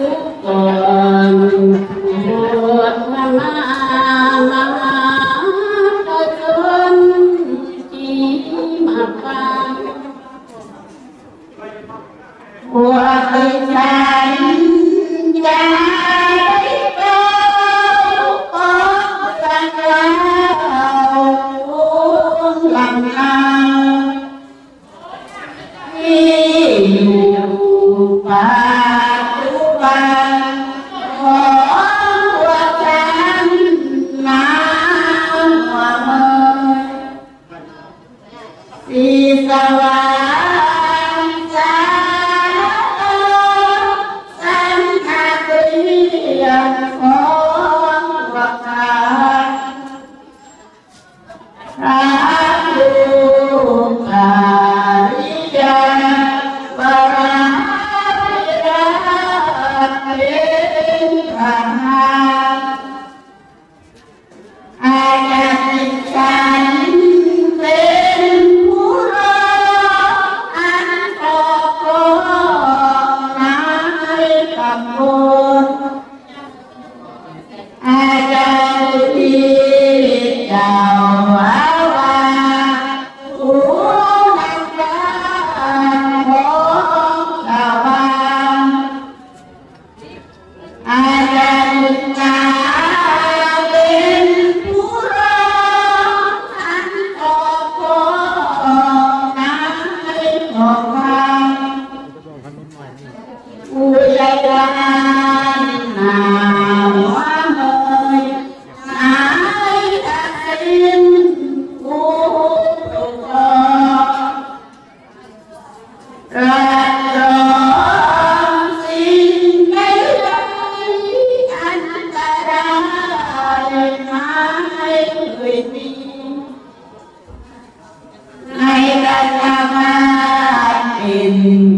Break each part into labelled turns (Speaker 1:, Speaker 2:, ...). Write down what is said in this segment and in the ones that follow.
Speaker 1: Valeu. Namo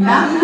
Speaker 1: Nắng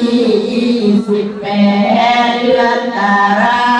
Speaker 1: ที่ยี่สิบแปดเดือนตารา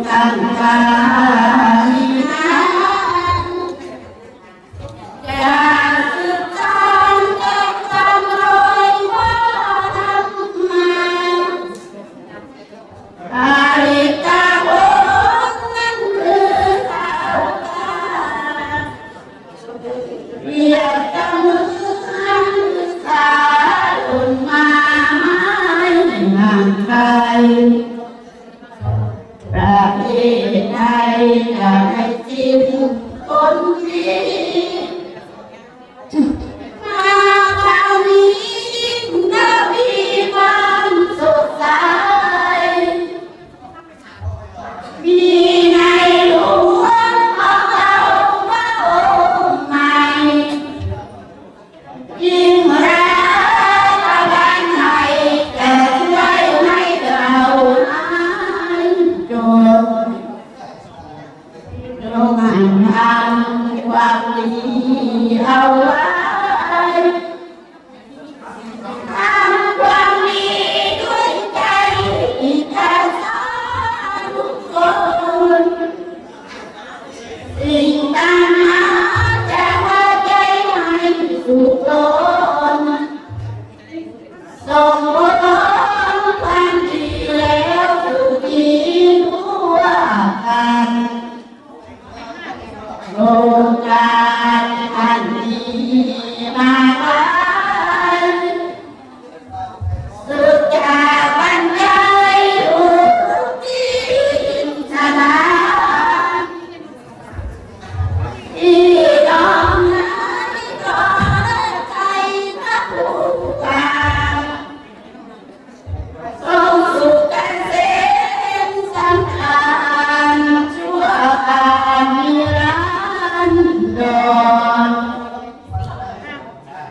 Speaker 1: kang kang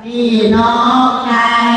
Speaker 1: พี่น้องไทย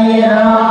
Speaker 2: خيرا